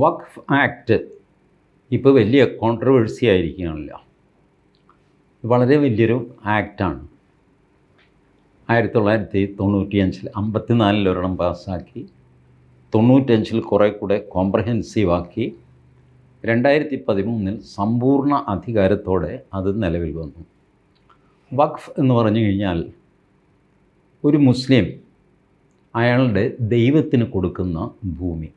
വഖഫ് act ഇപ്പോൾ വലിയ controversy ആയിരിക്കുകയാണല്ലോ. വളരെ വലിയൊരു ആക്റ്റാണ് ആയിരത്തി തൊള്ളായിരത്തി തൊണ്ണൂറ്റിയഞ്ചിൽ അമ്പത്തിനാലിൽ ഒരെണ്ണം പാസ്സാക്കി തൊണ്ണൂറ്റഞ്ചിൽ കുറേ കൂടെ കോംപ്രഹെൻസീവ് ആക്കി രണ്ടായിരത്തി പതിമൂന്നിൽ സമ്പൂർണ അധികാരത്തോടെ അത് നിലവിൽ വന്നു. വഖഫ് എന്ന് പറഞ്ഞു കഴിഞ്ഞാൽ ഒരു മുസ്ലിം അയാളുടെ ദൈവത്തിന് കൊടുക്കുന്ന ഭൂമി.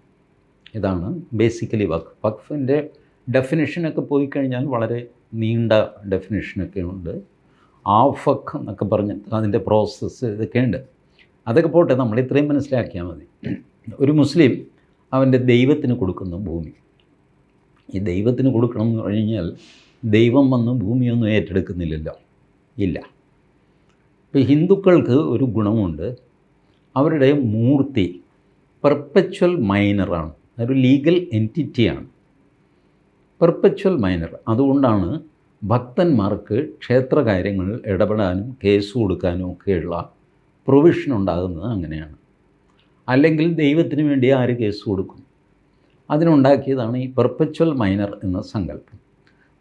ഇതാണ് ബേസിക്കലി വഖഫ്. വഖഫിന്റെ ഡെഫിനേഷനൊക്കെ പോയി കഴിഞ്ഞാൽ വളരെ നീണ്ട ഡെഫിനേഷനൊക്കെ ഉണ്ട്. ആഫക്ക് എന്നൊക്കെ പറഞ്ഞ് അതിന്റെ പ്രോസസ്സ് ഇതൊക്കെ ഉണ്ട്. അതൊക്കെ പോട്ടെ നമ്മൾ ഇത്രയും മനസ്സിലാക്കിയാൽ മതി. ഒരു മുസ്ലിം അവന്റെ ദൈവത്തിന് കൊടുക്കുന്ന ഭൂമി. ഈ ദൈവത്തിന് കൊടുക്കണം എന്ന് പറഞ്ഞു കഴിഞ്ഞാൽ ദൈവം വന്ന് ഭൂമിയൊന്നും ഏറ്റെടുക്കുന്നില്ലല്ലോ. ഇല്ല. ഇപ്പോൾ ഹിന്ദുക്കൾക്ക് ഒരു ഗുണമുണ്ട്. അവരുടെ മൂർത്തി പെർപ്പച്വൽ മൈനറാണ് ഒരു ലീഗൽ എന്റിറ്റിയാണ് പെർപ്പച്വൽ മൈനർ അതുകൊണ്ടാണ് ഭക്തന്മാർക്ക് ക്ഷേത്രകാര്യങ്ങളിൽ ഇടപെടാനും കേസ് കൊടുക്കാനും ഒക്കെയുള്ള പ്രൊവിഷൻ ഉണ്ടാകുന്നത് അങ്ങനെയാണ്. അല്ലെങ്കിൽ ദൈവത്തിന് വേണ്ടി ആര് കേസ് കൊടുക്കും? അതിനുണ്ടാക്കിയതാണ് ഈ പെർപ്പച്വൽ മൈനർ എന്ന സങ്കല്പം.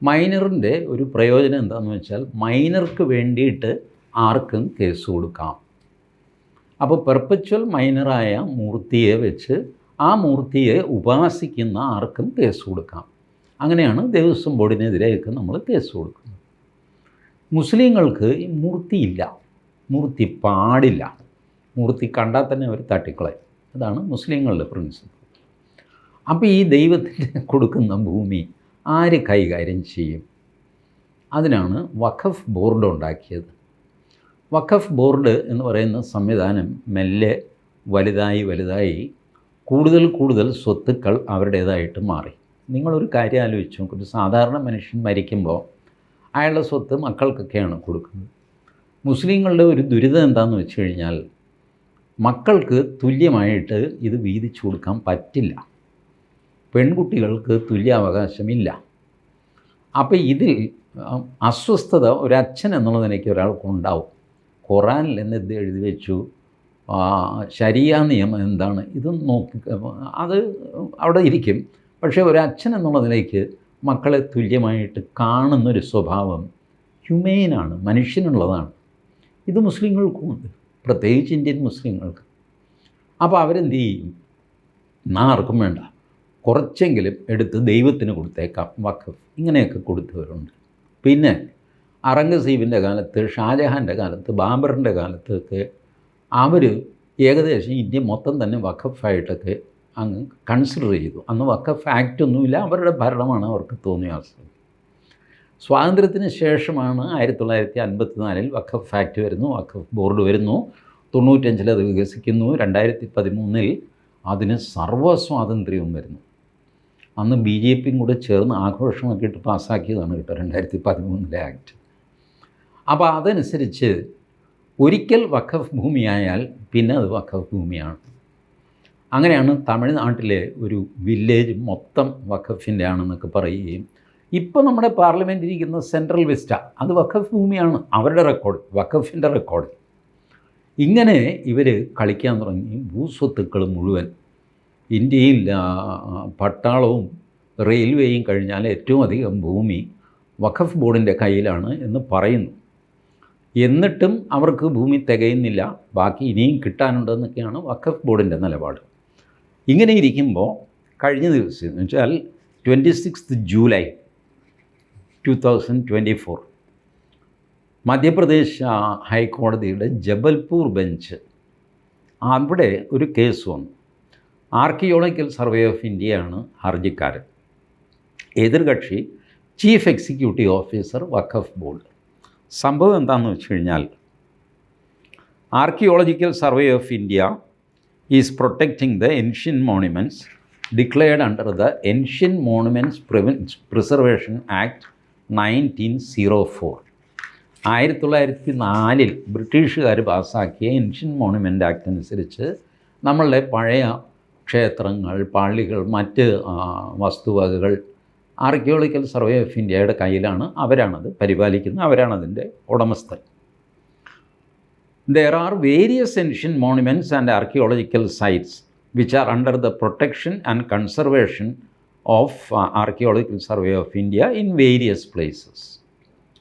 മൈനറിന്റെ ഒരു പ്രയോജനം എന്താണെന്ന് വെച്ചാൽ മൈനർക്ക് വേണ്ടിയിട്ട് ആർക്കും കേസ് കൊടുക്കാം. അപ്പോൾ പെർപ്പച്വൽ മൈനറായ മൂർത്തിയെ വെച്ച് ആ മൂർത്തിയെ ഉപാസിക്കുന്ന ആർക്കും കേസ് കൊടുക്കാം. അങ്ങനെയാണ് ദേവസ്വം ബോർഡിനെതിരെയൊക്കെ നമ്മൾ കേസ് കൊടുക്കുന്നത്. മുസ്ലിങ്ങൾക്ക് ഈ മൂർത്തിയില്ല. മൂർത്തി പാടില്ല. മൂർത്തി കണ്ടാൽ തന്നെ അവർ തട്ടിക്കളയും. അതാണ് മുസ്ലിങ്ങളുടെ പ്രിൻസിപ്പിൾ അപ്പോൾ ഈ ദൈവത്തിന് കൊടുക്കുന്ന ഭൂമി ആര് കൈകാര്യം ചെയ്യും? അതിനാണ് വഖഫ് ബോർഡ് ഉണ്ടാക്കിയത്. വഖഫ് ബോർഡ് എന്ന് പറയുന്ന സംവിധാനം മെല്ലെ വലുതായി വലുതായി കൂടുതൽ കൂടുതൽ സ്വത്തുക്കൾ അവരുടേതായിട്ട് മാറി. നിങ്ങളൊരു കാര്യം ആലോചിച്ച് ഒരു സാധാരണ മനുഷ്യൻ മരിക്കുമ്പോൾ അയാളുടെ സ്വത്ത് മക്കൾക്കൊക്കെയാണ് കൊടുക്കുന്നത്. മുസ്ലിങ്ങളുടെ ഒരു ദുരിതം എന്താണെന്ന് വെച്ച് കഴിഞ്ഞാൽ മക്കൾക്ക് തുല്യമായിട്ട് ഇത് വീതിച്ചു കൊടുക്കാൻ പറ്റില്ല. പെൺകുട്ടികൾക്ക് തുല്യ തുല്യാവകാശമില്ല. അപ്പോൾ ഇതിൽ അസ്വസ്ഥത ഒരച്ഛൻ എന്നുള്ള നിലയ്ക്ക് ഒരാൾക്കുണ്ടാവും ഖുറാനിൽ എന്ന് എഴുതി വെച്ചു. ശരിയ നിയമം എന്താണ്? ഇത് നോക്കി അത് അവിടെ ഇരിക്കും. പക്ഷേ ഒരച്ഛൻ എന്നുള്ള നിലയ്ക്ക് മക്കളെ തുല്യമായിട്ട് കാണുന്നൊരു സ്വഭാവം ഹ്യൂമെയിനാണ് മനുഷ്യനുള്ളതാണ്. ഇത് മുസ്ലിങ്ങൾക്കുമുണ്ട് പ്രത്യേകിച്ച് ഇന്ത്യൻ മുസ്ലിങ്ങൾക്ക്. അപ്പോൾ അവരെന്ത് ചെയ്യും? ആർക്കും വേണ്ട കുറച്ചെങ്കിലും എടുത്ത് ദൈവത്തിന് കൊടുത്തേക്കാം വഖഫ് ഇങ്ങനെയൊക്കെ കൊടുത്തവരുണ്ട്. പിന്നെ അറംഗസീബിന്റെ കാലത്ത് ഷാജഹാന്റെ കാലത്ത് ബാബറിന്റെ കാലത്തൊക്കെ അവർ ഏകദേശം ഇന്ത്യ മൊത്തം തന്നെ വഖഫായിട്ടൊക്കെ അങ്ങ് കൺസിഡർ ചെയ്തു. അന്ന് വഖഫ് ആക്റ്റ് ഒന്നുമില്ല അവരുടെ ഭരണമാണ് അവർക്ക് തോന്നിയ അവസ്ഥ. സ്വാതന്ത്ര്യത്തിന് ശേഷമാണ് ആയിരത്തി തൊള്ളായിരത്തി അൻപത്തി നാലിൽ വഖഫ് ആക്ട് വരുന്നു വഖഫ് ബോർഡ് വരുന്നു തൊണ്ണൂറ്റഞ്ചിൽ അത് വികസിക്കുന്നു രണ്ടായിരത്തി പതിമൂന്നിൽ അതിന് സർവ സ്വാതന്ത്ര്യവും വരുന്നു. അന്ന് ബി ജെ പിയും കൂടെ ചേർന്ന് ആഘോഷമൊക്കെ ഇട്ട് പാസ്സാക്കിയതാണ് കേട്ടോ രണ്ടായിരത്തി പതിമൂന്നിലെ ആക്ട് അപ്പോൾ അതനുസരിച്ച് ഒരിക്കൽ വഖഫ് ഭൂമിയായാൽ പിന്നെ അത് വഖഫ് ഭൂമിയാണ് അങ്ങനെയാണ് തമിഴ്നാട്ടിലെ ഒരു വില്ലേജ് മൊത്തം വഖഫിന്റെ ആണെന്നൊക്കെ പറയുകയും ഇപ്പോൾ നമ്മുടെ പാർലമെന്റിൽ ഇരിക്കുന്ന സെൻട്രൽ വിസ്റ്റ അത് വഖഫ് ഭൂമിയാണ് അവരുടെ റെക്കോർഡ് വഖഫിന്റെ റെക്കോർഡ് ഇങ്ങനെ ഇവർ കളിക്കാൻ തുടങ്ങി ഭൂസ്വത്തുക്കൾ മുഴുവൻ. ഇന്ത്യയിൽ പട്ടാളവും റെയിൽവേയും കഴിഞ്ഞാൽ ഏറ്റവും അധികം ഭൂമി വഖഫ് ബോർഡിന്റെ കയ്യിലാണ് എന്ന് പറയുന്നു. എന്നിട്ടും അവർക്ക് ഭൂമി തികയുന്നില്ല. ബാക്കി ഇനിയും കിട്ടാനുണ്ടെന്നൊക്കെയാണ് വഖഫ് ബോർഡിന്റെ നിലപാട്. ഇങ്ങനെ ഇരിക്കുമ്പോൾ കഴിഞ്ഞ ദിവസം എന്ന് വെച്ചാൽ twenty six July two thousand twenty four Madhya Pradesh ഹൈക്കോടതിയുടെ ജബൽപൂർ ബെഞ്ച് അവിടെ ഒരു കേസ് വന്നു. ആർക്കിയോളജിക്കൽ സർവേ ഓഫ് ഇന്ത്യയാണ് ഹർജിക്കാരൻ. എതിർകക്ഷി chief executive officer Waqf board. സംഭവം എന്താണെന്ന് വെച്ച് കഴിഞ്ഞാൽ archaeological survey of India is protecting the ancient monuments declared under the ancient monuments prevents preservation act nineteen zero four ആയിരത്തി തൊള്ളായിരത്തി നാലിൽ ബ്രിട്ടീഷുകാർ പാസ്സാക്കിയ എൻഷ്യൻ മോണുമെന്റ് ആക്ട് അനുസരിച്ച് നമ്മളുടെ പഴയ ക്ഷേത്രങ്ങൾ പള്ളികൾ മറ്റ് വസ്തുവകകൾ ആർക്കിയോളജിക്കൽ സർവേ ഓഫ് ഇന്ത്യയുടെ കയ്യിലാണ് അവരാണത് പരിപാലിക്കുന്നത്. അവരാണതിന്റെ ഉടമസ്ഥൻ. There are various ancient monuments and archaeological sites which are under the protection and conservation of archaeological survey of India in various places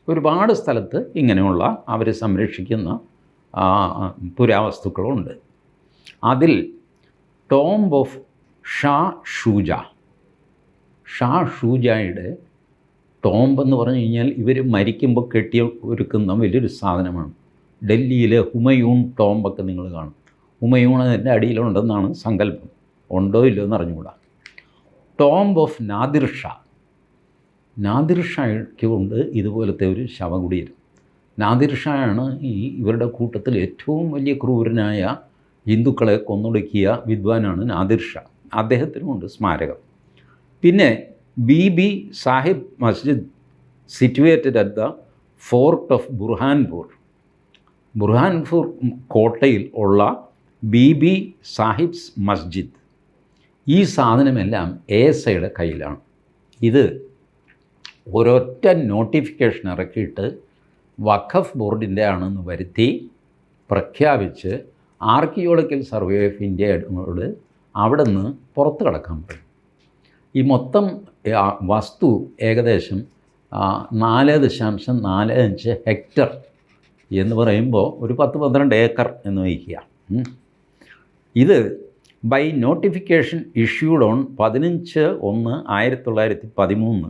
ഒരുപാട് സ്ഥലത്ത് ഇങ്ങനെയുള്ള അവർ സംരക്ഷിക്കുന്ന പുരാവസ്തുക്കളുണ്ട്. അതിൽ ടോംബ് ഓഫ് ഷാ ഷൂജ ഷാ ഷൂജായുടെ ടോംബ് എന്ന് പറഞ്ഞു കഴിഞ്ഞാൽ ഇവർ മരിക്കുമ്പോൾ കെട്ടി ഒരുക്കുന്ന വലിയൊരു സാധനമാണ്. ഡൽഹിയിലെ ഹുമയൂൺ ടോംബൊക്കെ നിങ്ങൾ കാണും. ഹുമയൂൺ അതിന്റെ അടിയിലുണ്ടെന്നാണ് സങ്കല്പം. ഉണ്ടോ ഇല്ലയോ എന്ന് അറിഞ്ഞുകൂടാ. Tomb of Nadir Shah. Nadir ഷായ്ക്ക് കൊണ്ട് ഇതുപോലത്തെ ഒരു ശവകുടീരം. നാദിർ ഷായാണ് ഈ ഇവരുടെ കൂട്ടത്തിൽ ഏറ്റവും വലിയ ക്രൂരനായ ഹിന്ദുക്കളെ കൊന്നൊടുക്കിയ വിദ്വാനാണ് നാദിർ ഷാ. അദ്ദേഹത്തിനുമുണ്ട് സ്മാരകം. പിന്നെ Bibi Sahib Masjid situated at the fort of Burhanpur Burhanpur കോട്ടയിൽ ഉള്ള ബി ബി സാഹിബ്സ് മസ്ജിദ്. ഈ സാധനമെല്ലാം എ എസ് ഐയുടെ കയ്യിലാണ്. ഇത് ഒരൊറ്റ നോട്ടിഫിക്കേഷൻ ഇറക്കിയിട്ട് വഖഫ് ബോർഡിന്റെ ആണെന്ന് വരുത്തി പ്രഖ്യാപിച്ച് ആർക്കിയോളജിക്കൽ സർവേ ഓഫ് ഇന്ത്യയോട് അവിടെ നിന്ന് പുറത്ത് കടക്കാൻ പറ്റും. ഈ മൊത്തം വസ്തു ഏകദേശം നാല് ദശാംശം നാല് അഞ്ച് ഹെക്ടർ എന്ന് പറയുമ്പോൾ ഒരു പത്ത് പന്ത്രണ്ട് ഏക്കർ എന്ന് വയ്ക്കുക. ഇത് ബൈ നോട്ടിഫിക്കേഷൻ ഇഷ്യൂഡ് ഓൺ പതിനഞ്ച് ഒന്ന് ആയിരത്തി തൊള്ളായിരത്തി പതിമൂന്ന്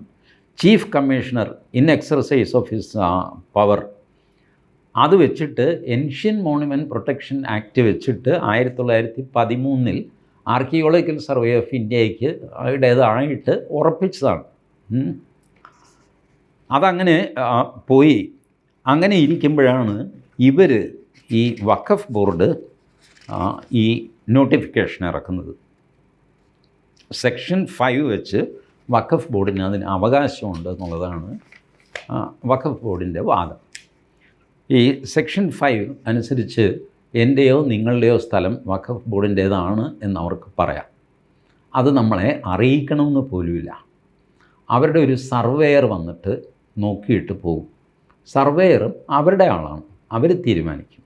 chief commissioner in exercise of his power അത് വെച്ചിട്ട് എൻഷ്യൻ മോണുമെന്റ് പ്രൊട്ടക്ഷൻ ആക്ട് വെച്ചിട്ട് ആയിരത്തി തൊള്ളായിരത്തി പതിമൂന്നിൽ ആർക്കിയോളജിക്കൽ സർവേ ഓഫ് ഇന്ത്യയ്ക്ക് അവരുടേതായിട്ട് ഉറപ്പിച്ചതാണ്. അതങ്ങനെ പോയി. അങ്ങനെ ഇരിക്കുമ്പോഴാണ് ഇവർ ഈ വഖഫ് ബോർഡ് ഈ നോട്ടിഫിക്കേഷൻ ഇറക്കുന്നത്. സെക്ഷൻ ഫൈവ് വെച്ച് വഖഫ് ബോർഡിന് അതിന് അവകാശമുണ്ട് എന്നുള്ളതാണ് വഖഫ് ബോർഡിന്റെ വാദം. ഈ സെക്ഷൻ ഫൈവ് അനുസരിച്ച് എന്റെയോ നിങ്ങളുടെയോ സ്ഥലം വഖഫ് ബോർഡിന്റേതാണ് എന്ന് അവർക്ക് പറയാം. അത് നമ്മളെ അറിയിക്കണമെന്ന് പോലുമില്ല. അവരുടെ ഒരു സർവേയർ വന്നിട്ട് നോക്കിയിട്ട് പോകും സർവേയറും അവരുടെ ആളാണ്. അവർ തീരുമാനിക്കും.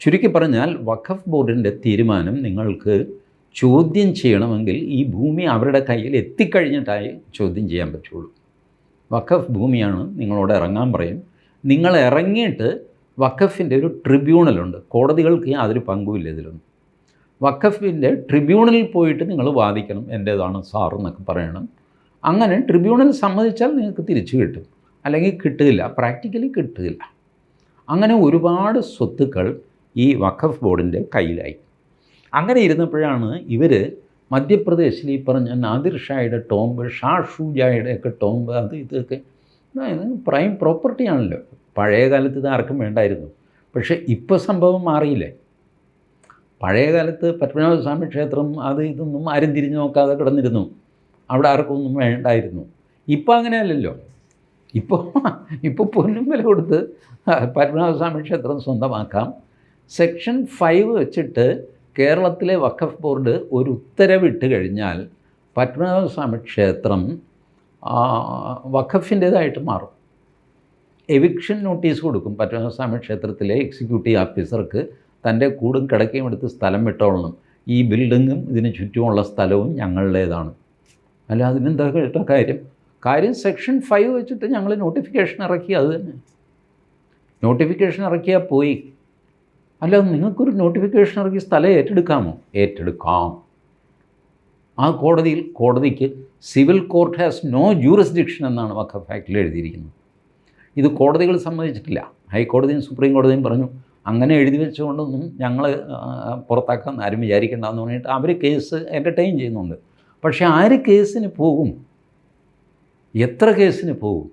ചുരുക്കി പറഞ്ഞാൽ വഖഫ് ബോർഡിന്റെ തീരുമാനം നിങ്ങൾക്ക് ചോദ്യം ചെയ്യണമെങ്കിൽ ഈ ഭൂമി അവരുടെ കയ്യിൽ എത്തിക്കഴിഞ്ഞിട്ടായി ചോദ്യം ചെയ്യാൻ പറ്റുള്ളൂ. വഖഫ് ഭൂമിയാണ് നിങ്ങളോട് ഇറങ്ങാൻ പറയും. നിങ്ങൾ ഇറങ്ങിയിട്ട് വഖഫിന്റെ ഒരു ട്രിബ്യൂണലുണ്ട്. കോടതികൾക്ക് യാതൊരു പങ്കുമില്ല ഇതിലൊന്നും. വഖഫിന്റെ ട്രിബ്യൂണലിൽ പോയിട്ട് നിങ്ങൾ വാദിക്കണം എന്റേതാണ് സാർ എന്നൊക്കെ പറയണം. അങ്ങനെ ട്രിബ്യൂണൽ സമ്മതിച്ചാൽ നിങ്ങൾക്ക് തിരിച്ചു കിട്ടും. അല്ലെങ്കിൽ കിട്ടുകയില്ല പ്രാക്ടിക്കലി കിട്ടുകയില്ല. അങ്ങനെ ഒരുപാട് സ്വത്തുക്കൾ ഈ വഖഫ് ബോർഡിന്റെ കയ്യിലായി. അങ്ങനെ ഇരുന്നപ്പോഴാണ് ഇവർ മധ്യപ്രദേശിൽ ഈ പറഞ്ഞ നാദിർ ഷായുടെ ടോംബ് ഷാ ഷൂജായുടെ ടോംബ് അത് ഇതൊക്കെ ഇത് പ്രൈം പ്രോപ്പർട്ടി ആണല്ലോ. പഴയ കാലത്ത് ഇത് ആർക്കും വേണ്ടായിരുന്നു. പക്ഷേ ഇപ്പോൾ സംഭവം മാറിയില്ലേ? പഴയ കാലത്ത് പത്മനാഭസ്വാമി ക്ഷേത്രം അത് ഇതൊന്നും ആരും തിരിഞ്ഞു നോക്കാതെ കിടന്നിരുന്നു. അവിടെ ആർക്കും ഒന്നും വേണ്ടായിരുന്നു. ഇപ്പോൾ അങ്ങനെയല്ലല്ലോ. ഇപ്പോൾ ഇപ്പോൾ പൊന്നും വില കൊടുത്ത് പത്മനാഭസ്വാമി ക്ഷേത്രം സ്വന്തമാക്കാം. സെക്ഷൻ ഫൈവ് വെച്ചിട്ട് കേരളത്തിലെ വഖഫ് ബോർഡ് ഒരു ഉത്തരവിട്ട് കഴിഞ്ഞാൽ പത്മനാഭസ്വാമി ക്ഷേത്രം വഖഫിന്റേതായിട്ട് മാറും. എവിക്ഷൻ നോട്ടീസ് കൊടുക്കും. പത്മനാഭസ്വാമി ക്ഷേത്രത്തിലെ എക്സിക്യൂട്ടീവ് ഓഫീസർക്ക് തന്റെ കൂടും കിടക്കയും എടുത്ത് സ്ഥലം വിട്ടോളണം. ഈ ബിൽഡിങ്ങും ഇതിന് ചുറ്റുമുള്ള സ്ഥലവും ഞങ്ങളുടേതാണ്. അല്ല അതിനെന്താ കേട്ടോ കാര്യം? കാര്യം സെക്ഷൻ ഫൈവ് വെച്ചിട്ട് ഞങ്ങൾ നോട്ടിഫിക്കേഷൻ ഇറക്കി അത് തന്നെ. നോട്ടിഫിക്കേഷൻ ഇറക്കിയാൽ പോയി. അല്ല നിങ്ങൾക്കൊരു നോട്ടിഫിക്കേഷൻ ഇറക്കി സ്ഥലം ഏറ്റെടുക്കാമോ? ഏറ്റെടുക്കാം. ആ കോടതിയിൽ കോടതിക്ക് civil court has no jurisdiction എന്നാണ് വഖഫ് ആക്ടിൽ എഴുതിയിരിക്കുന്നത്. ഇത് കോടതികൾ സമ്മതിച്ചിട്ടില്ല. ഹൈക്കോടതിയും സുപ്രീം കോടതിയും പറഞ്ഞു അങ്ങനെ എഴുതി വെച്ചുകൊണ്ടൊന്നും ഞങ്ങൾ പുറത്താക്കാൻ ആരും വിചാരിക്കേണ്ടെന്ന് പറഞ്ഞിട്ട് അവർ കേസ് എന്റർടൈൻ ചെയ്യുന്നുണ്ട്. പക്ഷേ ആര് കേസിന് പോകും? എത്ര കേസിന് പോകും?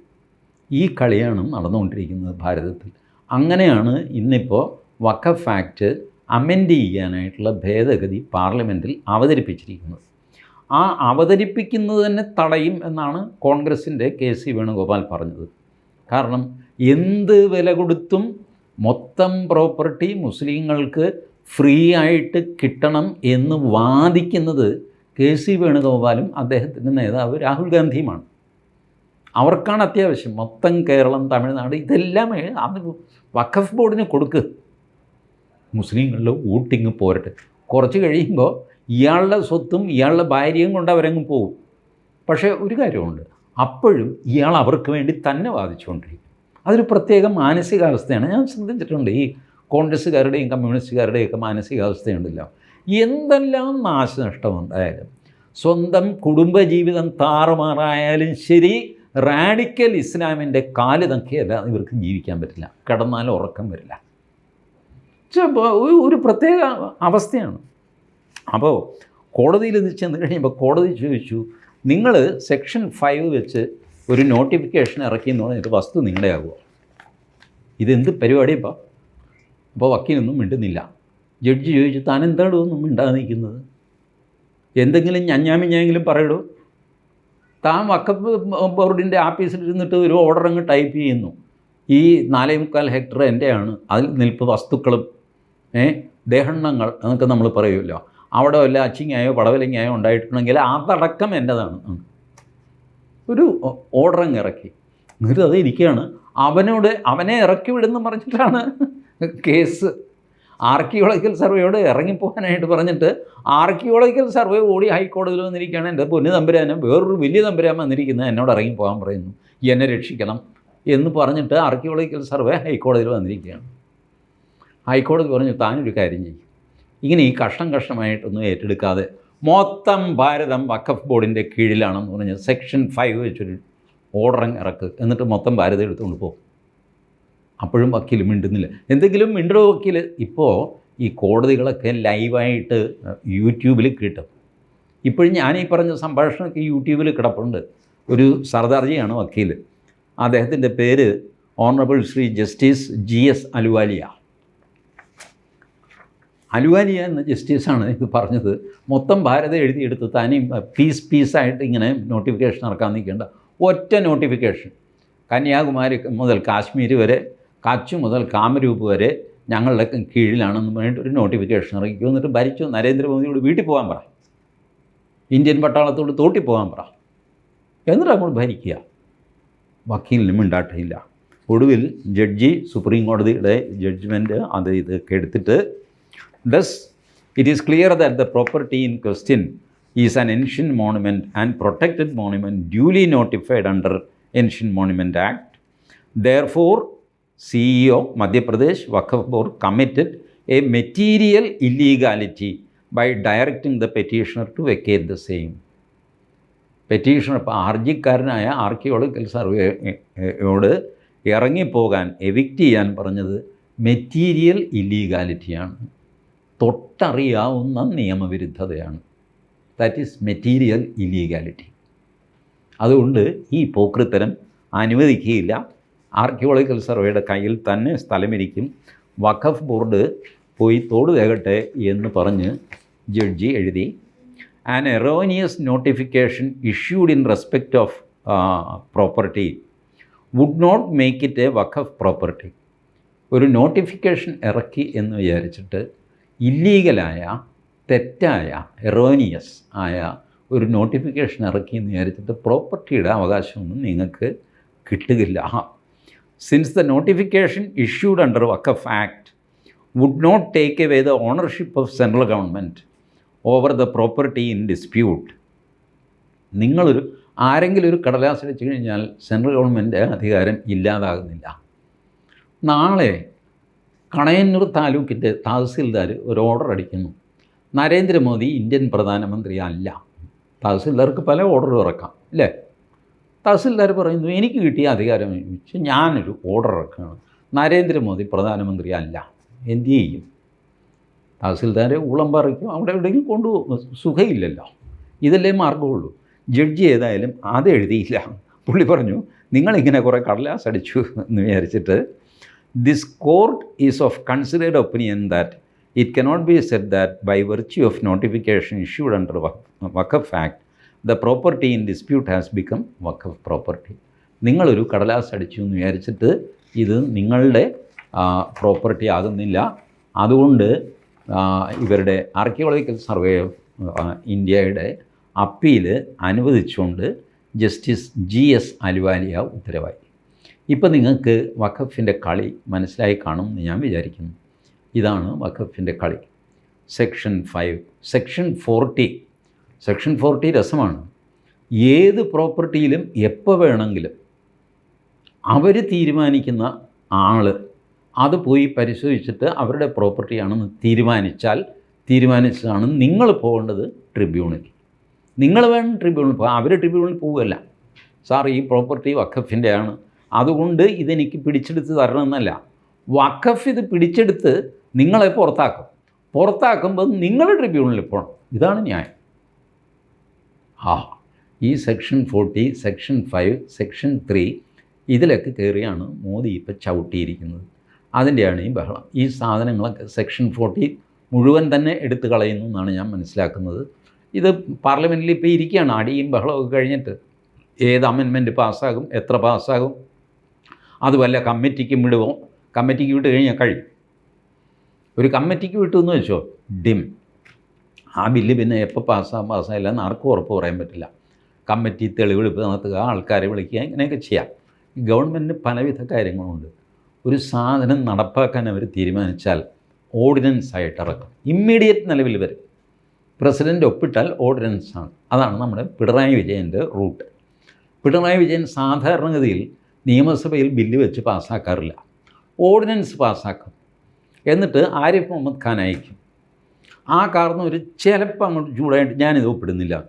ഈ കളിയാണ് നടന്നുകൊണ്ടിരിക്കുന്നത് ഭാരതത്തിൽ. അങ്ങനെയാണ് ഇന്നിപ്പോൾ വഖഫ് ആക്ട് അമെൻഡ് ചെയ്യാനായിട്ടുള്ള ഭേദഗതി പാർലമെന്റിൽ അവതരിപ്പിച്ചിരിക്കുന്നത്. ആ അവതരിപ്പിക്കുന്നത് തന്നെ തടയും എന്നാണ് കോൺഗ്രസിന്റെ കെ സി വേണുഗോപാൽ പറഞ്ഞത്. കാരണം എന്ത് വില കൊടുത്തും മൊത്തം പ്രോപ്പർട്ടി മുസ്ലിങ്ങൾക്ക് ഫ്രീ ആയിട്ട് കിട്ടണം എന്ന് വാദിക്കുന്നത് കെ സി വേണുഗോപാലും അദ്ദേഹത്തിന്റെ നേതാവ് രാഹുൽ ഗാന്ധിയുമാണ്. അവർക്കാണ് അത്യാവശ്യം മൊത്തം കേരളം തമിഴ്നാട് ഇതെല്ലാം അത് വഖഫ് ബോർഡിന് കൊടുക്കുക മുസ്ലിങ്ങളുടെ വോട്ടിങ് പോരട്ടെ. കുറച്ച് കഴിയുമ്പോൾ ഇയാളുടെ സ്വത്തും ഇയാളുടെ ഭാര്യയും കൊണ്ട് അവരങ്ങ് പോകും പക്ഷേ ഒരു കാര്യമുണ്ട്. അപ്പോഴും ഇയാൾ അവർക്ക് വേണ്ടി തന്നെ വാദിച്ചുകൊണ്ടിരിക്കും. അതൊരു പ്രത്യേക മാനസികാവസ്ഥയാണ്. ഞാൻ ശ്രദ്ധിച്ചിട്ടുണ്ട്. ഈ കോൺഗ്രസ്സുകാരുടെയും കമ്മ്യൂണിസ്റ്റുകാരുടെയും ഒക്കെ മാനസികാവസ്ഥയുണ്ടല്ലോ. എന്തെല്ലാം നാശനഷ്ടമുണ്ടായാലും സ്വന്തം കുടുംബജീവിതം താറുമാറായാലും ശരി റാഡിക്കൽ ഇസ്ലാമിന്റെ കാൽ തക്കിയല്ല ഇവർക്ക് ജീവിക്കാൻ പറ്റില്ല. കിടന്നാലും ഉറക്കം വരില്ല. ഒരു പ്രത്യേക അവസ്ഥയാണ്. അപ്പോൾ കോടതിയിൽ ചെന്ന് കഴിയുമ്പോൾ കോടതി ചോദിച്ചു നിങ്ങൾ സെക്ഷൻ ഫൈവ് വെച്ച് ഒരു നോട്ടിഫിക്കേഷൻ ഇറക്കി എന്ന് പറഞ്ഞിട്ട് വസ്തു നിങ്ങളുടെ ആകുമോ ഇതെന്ത് പരിപാടി ഇപ്പോൾ അപ്പോൾ വക്കീലൊന്നും മിണ്ടുന്നില്ല. ജഡ്ജി ചോദിച്ചു താൻ എന്താണ് ഒന്നും മിണ്ടാതെ നിൽക്കുന്നത്? എന്തെങ്കിലും ഞഞ്ഞാമിഞ്ഞെങ്കിലും പറയടൂ. താൻ വക്കപ്പ് ബോർഡിന്റെ ആഫീസിൽ ഇരുന്നിട്ട് ഒരു ഓർഡർ അങ്ങ് ടൈപ്പ് ചെയ്യുന്നു. ഈ നാലേ മുക്കാൽ ഹെക്ടർ എന്റെയാണ് അതിൽ നിൽപ്പ് വസ്തുക്കളും ഏഹ് ദേഹണ്ണങ്ങൾ എന്നൊക്കെ നമ്മൾ പറയുമല്ലോ. അവിടെ വല്ല അച്ചിങ്ങായോ പടവലിങ്ങായോ ഉണ്ടായിട്ടുണ്ടെങ്കിൽ അതടക്കം എന്റെതാണ്. ഒരു ഓർഡർ അങ്ങ് ഇറക്കി. എന്നിട്ട് അത് ഇരിക്കുകയാണ്. അവനോട് അവനെ ഇറക്കി വിടുന്നു പറഞ്ഞിട്ടാണ് കേസ്. ആർക്കിയോളജിക്കൽ സർവേയോട് ഇറങ്ങിപ്പോകാനായിട്ട് പറഞ്ഞിട്ട് ആർക്കിയോളജിക്കൽ സർവേ ഓടി ഹൈക്കോടതിയിൽ വന്നിരിക്കുകയാണ്. എന്റെ പൊന്നു തമ്പുരാനും വേറൊരു വലിയ തമ്പുരാൻ വന്നിരിക്കുന്നത് എന്നോട് ഇറങ്ങിപ്പോകാൻ പറയുന്നു. എന്നെ രക്ഷിക്കണം എന്ന് പറഞ്ഞിട്ട് ആർക്കിയോളജിക്കൽ സർവേ ഹൈക്കോടതിയിൽ വന്നിരിക്കുകയാണ്. ഹൈക്കോടതി പറഞ്ഞു താനൊരു കാര്യം ചെയ്യും. ഇങ്ങനെ ഈ കഷ്ണം കഷ്ണമായിട്ടൊന്നും ഏറ്റെടുക്കാതെ മൊത്തം ഭാരതം വഖഫ് ബോർഡിന്റെ കീഴിലാണെന്ന് പറഞ്ഞ് സെക്ഷൻ ഫൈവ് വെച്ചൊരു ഓർഡർ ഇറക്ക്. എന്നിട്ട് മൊത്തം ഭാരതം എടുത്തുകൊണ്ട് പോകും. അപ്പോഴും വക്കീൽ മിണ്ടുന്നില്ല. എന്തെങ്കിലും മിണ്ടോ വക്കീൽ ഇപ്പോൾ ഈ കോടതികളൊക്കെ ലൈവായിട്ട് യൂട്യൂബിൽ കിട്ടും. ഇപ്പോഴും ഞാൻ ഈ പറഞ്ഞ സംഭാഷണമൊക്കെ യൂട്യൂബിൽ കിടപ്പുണ്ട്. ഒരു സർദാർജിയാണ് വക്കീൽ അദ്ദേഹത്തിന്റെ പേര് honourable Shri justice G S Ahluwalia. Ahluwalia എന്ന ജസ്റ്റിസാണ് ഇത് പറഞ്ഞത്. മൊത്തം ഭാരതം എഴുതിയെടുത്ത് തനിയും പീസ് പീസായിട്ട് ഇങ്ങനെ നോട്ടിഫിക്കേഷൻ ഇറക്കാൻ നിൽക്കേണ്ട ഒറ്റ നോട്ടിഫിക്കേഷൻ കന്യാകുമാരി മുതൽ കാശ്മീർ വരെ കച്ച് മുതൽ കാമരൂപ് വരെ ഞങ്ങളുടെ കീഴിലാണെന്ന് പറഞ്ഞിട്ട് ഒരു നോട്ടിഫിക്കേഷൻ ഇറക്കി. എന്നിട്ട് ഭരിച്ചു നരേന്ദ്രമോദിയോട് വീട്ടിൽ പോകാൻ പറ. ഇന്ത്യൻ പട്ടാളത്തോട് തോട്ടി പോകാൻ പറ. എന്നിട്ട് അങ്ങോട്ട് ഭരിക്കുക. വക്കീലിനും മിണ്ടാട്ടയില്ല ഒടുവിൽ ജഡ്ജി സുപ്രീം കോടതിയുടെ ജഡ്ജ്മെന്റ് അത് ഇതൊക്കെ എടുത്തിട്ട് Thus, it is clear that the property in question is an ancient monument and protected monument duly notified under Ancient Monument Act. Therefore, CEO Madhya Pradesh Waqf Board committed a material illegality by directing the petitioner to vacate the same. Petitioner ഇപ്പോൾ ഹർജിക്കാരനായ archaeological സർവേയോട് ഇറങ്ങിപ്പോകാൻ evict ചെയ്യാൻ പറഞ്ഞത് material ഇല്ലീഗാലിറ്റിയാണ് തൊട്ടറിയാവുന്ന നിയമവിരുദ്ധതയാണ്. That is material illegality അതുകൊണ്ട് ഈ പോക്രിത്തരം അനുവദിക്കുകയില്ല. ആർക്കിയോളജിക്കൽ സർവേയുടെ കയ്യിൽ തന്നെ സ്ഥലമിരിക്കും. വഖഫ് ബോർഡ് പോയി തോട് തേകട്ടെ എന്ന് പറഞ്ഞ് ജഡ്ജി എഴുതി. An erroneous notification issued in respect of property would not make it a Waqf property ഒരു നോട്ടിഫിക്കേഷൻ ഇറക്കി എന്ന് വിചാരിച്ചിട്ട് ഇല്ലീഗലായ തെറ്റായ എറോനിയസ് ആയ ഒരു നോട്ടിഫിക്കേഷൻ ഇറക്കി എന്ന് വിചാരിച്ചിട്ട് പ്രോപ്പർട്ടിയുടെ അവകാശമൊന്നും നിങ്ങൾക്ക് കിട്ടുകയില്ല. Since the notification issued under Waqf act would not take away the ownership of central government over the property in dispute നിങ്ങളൊരു ആരെങ്കിലും ഒരു കടലാസ് വെച്ച് കഴിഞ്ഞാൽ സെൻട്രൽ ഗവൺമെന്റ് അധികാരം ഇല്ലാതാകുന്നില്ല. നാളെ കണയന്നൂർ താലൂക്കിന്റെ തഹസിൽദാർ ഒരു ഓർഡർ അടിക്കുന്നു. നരേന്ദ്രമോദി ഇന്ത്യൻ പ്രധാനമന്ത്രി അല്ല തഹസിൽദാർക്ക് പല ഓർഡറും ഇറക്കാം അല്ലേ? തഹസിൽദാർ പറയുന്നു എനിക്ക് കിട്ടിയ അധികാരം വെച്ച് ഞാനൊരു ഓർഡർ ഇറക്കുകയാണ്. നരേന്ദ്രമോദി പ്രധാനമന്ത്രി അല്ല എന്തു ചെയ്യും? തഹസിൽദാരെ ഊളം പറിക്കും. അവിടെ എവിടെയെങ്കിലും കൊണ്ടുപോകും സുഖമില്ലല്ലോ ഇതല്ലേ മാർഗമുള്ളൂ ജഡ്ജി ഏതായാലും അത് എഴുതിയില്ല. പുള്ളി പറഞ്ഞു നിങ്ങളിങ്ങനെ കുറേ കടലാസ് അടിച്ചു എന്ന് വിചാരിച്ചിട്ട് this court is of considered opinion that it cannot be said that by virtue of notification issued under Waqf act the property in dispute has become Waqf property നിങ്ങളൊരു കടലാസ് അടിച്ചു എന്ന് വിചാരിച്ചിട്ട് ഇത് നിങ്ങളുടെ പ്രോപ്പർട്ടി ആകുന്നില്ല. അതുകൊണ്ട് ഇവരുടെ ആർക്കിയോളജിക്കൽ സർവേ ഓഫ് ഇന്ത്യയുടെ അപ്പീൽ അനുവദിച്ചുകൊണ്ട് ജസ്റ്റിസ് ജി എസ് അലുവാലിയ ഉത്തരവായി. ഇപ്പം നിങ്ങൾക്ക് വഖഫിന്റെ കളി മനസ്സിലായി കാണും എന്ന് ഞാൻ വിചാരിക്കുന്നു. ഇതാണ് വഖഫിന്റെ കളി. Section five section forty section forty രസമാണ്. ഏത് പ്രോപ്പർട്ടിയിലും എപ്പോൾ വേണമെങ്കിലും അവർ തീരുമാനിക്കുന്ന ആൾ അത് പോയി പരിശോധിച്ചിട്ട് അവരുടെ പ്രോപ്പർട്ടിയാണെന്ന് തീരുമാനിച്ചാൽ തീരുമാനിച്ചതാണ് നിങ്ങൾ പോകേണ്ടത് ട്രിബ്യൂണിൽ. നിങ്ങൾ വേണം ട്രിബ്യൂണിൽ പോകാം അവർ ട്രിബ്യൂണിൽ പോവുകയല്ല. സാർ ഈ പ്രോപ്പർട്ടി വഖഫിന്റെ ആണ് അതുകൊണ്ട് ഇതെനിക്ക് പിടിച്ചെടുത്ത് തരണമെന്നല്ല. വഖഫ് ഇത് പിടിച്ചെടുത്ത് നിങ്ങളെ പുറത്താക്കും. പുറത്താക്കുമ്പോൾ നിങ്ങൾ ട്രിബ്യൂണലിൽ പോകണം ഇതാണ് ന്യായം. ആ ഈ section forty section five section three ഇതിലൊക്കെ കയറിയാണ് മോദി ഇപ്പോൾ ചവിട്ടിയിരിക്കുന്നത്. അതിന്റെയാണ് ഈ ബഹളം. ഈ സാധനങ്ങളൊക്കെ സെക്ഷൻ ഫോർട്ടി മുഴുവൻ തന്നെ എടുത്തു കളയുന്നു എന്നാണ് ഞാൻ മനസ്സിലാക്കുന്നത്. ഇത് പാർലമെന്റിൽ ഇപ്പോൾ ഇരിക്കുകയാണ്. അടിയും ബഹളമൊക്കെ കഴിഞ്ഞിട്ട് ഏത് അമെൻമെന്റ് പാസ്സാകും എത്ര പാസ്സാകും? അത് വല്ല കമ്മിറ്റിക്കും വിടുമോ കമ്മിറ്റിക്ക് വിട്ട് കഴിഞ്ഞാൽ കഴിയും. ഒരു കമ്മിറ്റിക്ക് വിട്ടു എന്ന് വെച്ചോ? ഡിം. ആ ബില്ല് പിന്നെ എപ്പോൾ പാസ്സാകും പാസ്സായില്ല എന്ന് ആർക്കും ഉറപ്പ് പറയാൻ പറ്റില്ല. കമ്മിറ്റി തെളിവെടുപ്പ് നടത്തുക ആൾക്കാരെ വിളിക്കുക ഇങ്ങനെയൊക്കെ ചെയ്യാം. ഗവൺമെന്റിന് പലവിധ കാര്യങ്ങളുണ്ട്. ഒരു സാധനം നടപ്പാക്കാൻ അവർ തീരുമാനിച്ചാൽ ഓർഡിനൻസ് ആയിട്ട് ഇറക്കും. ഇമ്മീഡിയറ്റ് നിലവിൽ വരും. പ്രസിഡന്റ് ഒപ്പിട്ടാൽ ഓർഡിനൻസ് ആണ്. അതാണ് നമ്മുടെ പിണറായി വിജയന്റെ റൂട്ട്. പിണറായി വിജയൻ സാധാരണഗതിയിൽ നിയമസഭയിൽ ബില്ല് വെച്ച് പാസ്സാക്കാറില്ല. ഓർഡിനൻസ് പാസ്സാക്കും. എന്നിട്ട് ആരിഫ് മുഹമ്മദ് ഖാൻ അയക്കും. ആ കാരണം ഒരു ചിലപ്പം അങ്ങോട്ട് ചൂടായിട്ട് ഞാനിത് ഒപ്പിടുന്നില്ല.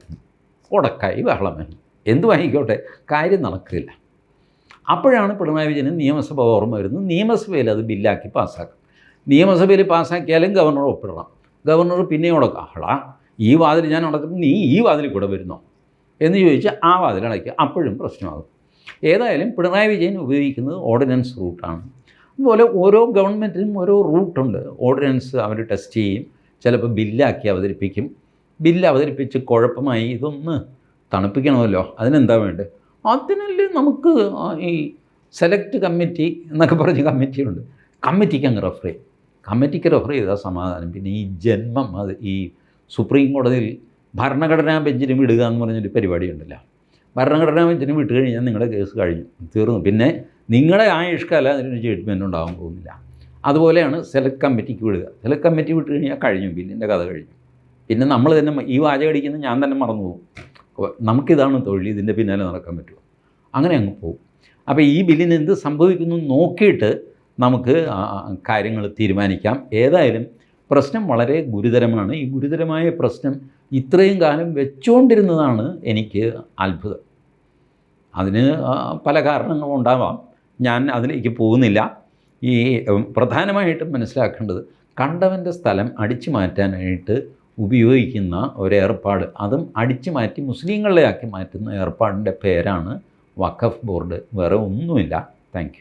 ഉടക്കായി ബഹളം വേണം വാങ്ങിക്കോട്ടെ? കാര്യം നടക്കില്ല. അപ്പോഴാണ് പിണറായി വിജയന് നിയമസഭ ഓർമ്മ വരുന്നത്. നിയമസഭയിൽ അത് ബില്ലാക്കി പാസ്സാക്കും. നിയമസഭയിൽ പാസ്സാക്കിയാലും ഗവർണർ ഒപ്പിടണം. ഗവർണർ പിന്നെയും ഉടക്കാളാ ഈ വാതിൽ ഞാൻ ഉടക്കുമ്പോൾ നീ ഈ വാതിൽ കൂടെ വരുന്നോ? എന്ന് ചോദിച്ചാൽ ആ വാതിൽ അടയ്ക്കുക. അപ്പോഴും പ്രശ്നമാകും. ഏതായാലും പിണറായി വിജയൻ ഉപയോഗിക്കുന്നത് ഓർഡിനൻസ് റൂട്ടാണ് അതുപോലെ ഓരോ ഗവൺമെന്റിനും ഓരോ റൂട്ടുണ്ട് ഓർഡിനൻസ് അവർ ടെസ്റ്റ് ചെയ്യും. ചിലപ്പോൾ ബില്ലാക്കി അവതരിപ്പിക്കും. ബില്ല് അവതരിപ്പിച്ച് കുഴപ്പമായി ഇതൊന്ന് തണുപ്പിക്കണമല്ലോ. അതിനെന്താ വേണ്ടത്? അതിനല്ലേ നമുക്ക് ഈ സെലക്ട് കമ്മിറ്റി എന്നൊക്കെ പറഞ്ഞ കമ്മിറ്റിയുണ്ട് കമ്മിറ്റിക്ക് അങ്ങ് റെഫർ ചെയ്യും കമ്മിറ്റിക്ക് റെഫർ ചെയ്താൽ സമാധാനം. പിന്നെ ഈ ജന്മം അത് ഈ സുപ്രീം കോടതിയിൽ ഭരണഘടനാ ബെഞ്ചിലും ഇടുക എന്ന് പറഞ്ഞൊരു പരിപാടി ഉണ്ടല്ലോ. ഭരണഘടനാ ബെഞ്ചിന് വിട്ട് കഴിഞ്ഞാൽ നിങ്ങളുടെ കേസ് കഴിഞ്ഞു തീർന്നു. പിന്നെ നിങ്ങളുടെ ആയുഷ്കാലം അതിനൊരു ജഡ്ജ്മെന്റ് ഉണ്ടാകാൻ പോകുന്നില്ല. അതുപോലെയാണ് സെലക്ട് കമ്മിറ്റിക്ക് വിടുക. സെലക്ട് കമ്മിറ്റി വിട്ട് കഴിഞ്ഞാൽ കഴിഞ്ഞു ബില്ലിന്റെ കഥ കഴിഞ്ഞു. പിന്നെ നമ്മൾ തന്നെ ഈ വാചകടിക്കുന്നത് ഞാൻ തന്നെ മറന്നു പോകും. നമുക്കിതാണ് തൊഴിൽ ഇതിന്റെ പിന്നാലെ നടക്കാൻ പറ്റുമോ അങ്ങനെ അങ്ങ് പോകും. അപ്പോൾ ഈ ബില്ലിന് എന്ത് സംഭവിക്കുന്നു നോക്കിയിട്ട് നമുക്ക് കാര്യങ്ങൾ തീരുമാനിക്കാം. ഏതായാലും പ്രശ്നം വളരെ ഗുരുതരമാണ്. ഈ ഗുരുതരമായ പ്രശ്നം ഇത്രയും കാലം വെച്ചുകൊണ്ടിരുന്നതാണ് എനിക്ക് അത്ഭുതം. അതിന് പല കാരണങ്ങളും ഉണ്ടാവാം. ഞാൻ അതിലേക്ക് പോകുന്നില്ല. ഈ പ്രധാനമായിട്ടും മനസ്സിലാക്കേണ്ടത് കണ്ടവന്റെ സ്ഥലം അടിച്ചു മാറ്റാനായിട്ട് ഉപയോഗിക്കുന്ന ഒരേർപ്പാട്. അതും അടിച്ചു മാറ്റി മുസ്ലിങ്ങളെയാക്കി മാറ്റുന്ന ഏർപ്പാടിന്റെ പേരാണ് വഖഫ് ബോർഡ്. വേറെ ഒന്നുമില്ല. താങ്ക്